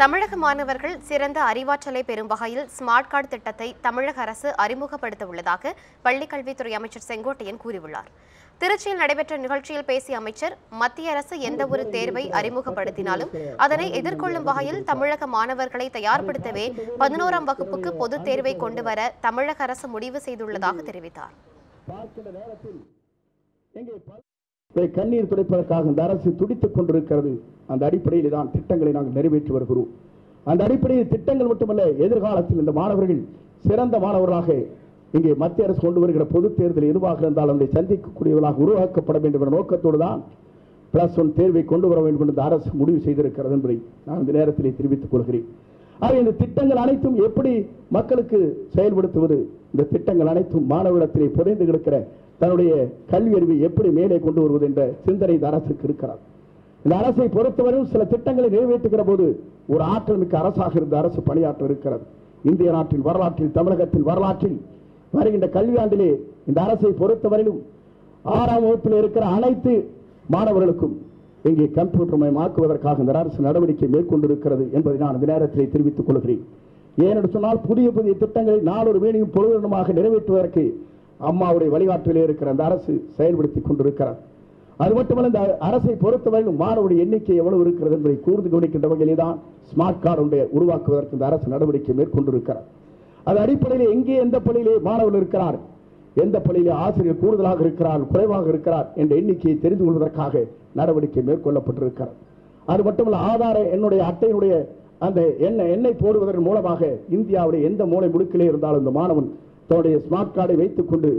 தமிழக மாணவர்கள் சிறந்த அறிவாற்றலை பெறும் வகையில் ஸ்மார்ட் கார்டு திட்டத்தை தமிழக அரசு அறிமுகப்படுத்த உள்ளதாக பள்ளிக்கல்வித்துறை அமைச்சர் செங்கோட்டையன் கூறியுள்ளார். திருச்சியில் நடைபெற்ற நிகழ்ச்சியில் பேசிய அமைச்சர் மத்திய அரசு எந்த ஒரு தேர்வை அறிமுகப்படுத்தினாலும் அதனை எதிர்கொள்ளும் வகையில் தமிழக மாணவர்களை தயார்படுத்தவே பதினோராம் வகுப்புக்கு பொதுத் தேர்வை கொண்டு வர தமிழக அரசு முடிவு செய்துள்ளதாக தெரிவித்தார். இதை கண்ணீர் துடைப்பதற்காக இந்த அரசு துடித்துக் கொண்டிருக்கிறது. அந்த அடிப்படையில் தான் திட்டங்களை நாங்கள் நிறைவேற்றி வருகிறோம். அந்த அடிப்படையில் திட்டங்கள் மட்டுமல்ல எதிர்காலத்தில் இந்த மாணவர்கள் சிறந்த மாணவர்களாக இங்கே மத்திய அரசு கொண்டு வருகிற பொதுத் தேர்தல் எதுவாக இருந்தாலும் அதை சந்திக்கக்கூடியவர்களாக உருவாக்கப்பட வேண்டும் என்ற நோக்கத்தோடு தான் பிளஸ் ஒன் தேர்வை கொண்டு வர வேண்டும் என்று இந்த அரசு முடிவு செய்திருக்கிறது என்பதை நான் இந்த நேரத்தில் தெரிவித்துக் கொள்கிறேன். ஆக இந்த திட்டங்கள் அனைத்தும் எப்படி மக்களுக்கு செயல்படுத்துவது இந்த திட்டங்கள் அனைத்தும் மாணவரிடத்திலே புதைந்து கிடக்கிற தன்னுடைய கல்வி அறிவை எப்படி மேலே கொண்டு வருவது என்ற சிந்தனை இந்த அரசுக்கு இருக்கிறார் இந்த அரசை பொறுத்தவரையும் சில திட்டங்களை நிறைவேற்றுகிற போது ஒரு ஆற்றல் மிக்க அரசாக இருந்த அரசு பணியாற்ற இருக்கிறது. இந்திய நாட்டின் வரலாற்றில் தமிழகத்தின் வரலாற்றில் வருகின்ற கல்வியாண்டிலே இந்த அரசை பொறுத்தவரையிலும் ஆறாம் வகுப்பில் இருக்கிற அனைத்து மாணவர்களுக்கும் இங்கே கம்ப்யூட்டர் மயமாக்குவதற்காக இந்த அரசு நடவடிக்கை மேற்கொண்டிருக்கிறது என்பதை நான் இந்த நேரத்திலே தெரிவித்துக் கொள்கிறேன். ஏனென்று சொன்னால் புதிய புதிய திட்டங்களை நாளொரு வேணியும் பொழுதுமாக நிறைவேற்றுவதற்கு அம்மாவுடைய வழிகாட்டிலே இருக்கிற அந்த அரசு செயல்படுத்திக் கொண்டிருக்கிறார். அது மட்டுமல்ல இந்த அரசை பொறுத்தவரையிலும் மாணவருடைய எண்ணிக்கை எவ்வளவு இருக்கிறது என்பதை கூர்ந்து கவனிக்கின்ற வகையிலே தான் ஸ்மார்ட் கார்டு உருவாக்குவதற்கு இந்த அரசு நடவடிக்கை மேற்கொண்டிருக்கிறார். அது அடிப்படையில் எங்கே எந்த பள்ளியிலே மாணவர்கள் இருக்கிறார் எந்த பள்ளியிலே ஆசிரியர் கூடுதலாக இருக்கிறார் குறைவாக இருக்கிறார் என்ற எண்ணிக்கையை தெரிந்து கொள்வதற்காக நடவடிக்கை மேற்கொள்ளப்பட்டிருக்கிறார். அது மட்டுமல்ல ஆதார என்னுடைய அட்டையினுடைய அந்த எண்ணெய் எண்ணெய் போடுவதன் மூலமாக இந்தியாவுடைய எந்த மூளை முடுக்கிலே இருந்தாலும் இந்த மாணவன் தன்னுடைய ஸ்மார்ட் கார்டை வைத்துக் கொண்டு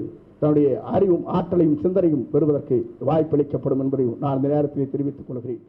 தன்னுடைய அறிவும் ஆற்றலையும் சிந்தனையும் பெறுவதற்கு வாய்ப்பளிக்கப்படும் என்பதையும் நான் இந்த நேரத்தில் தெரிவித்துக் கொள்கிறேன்.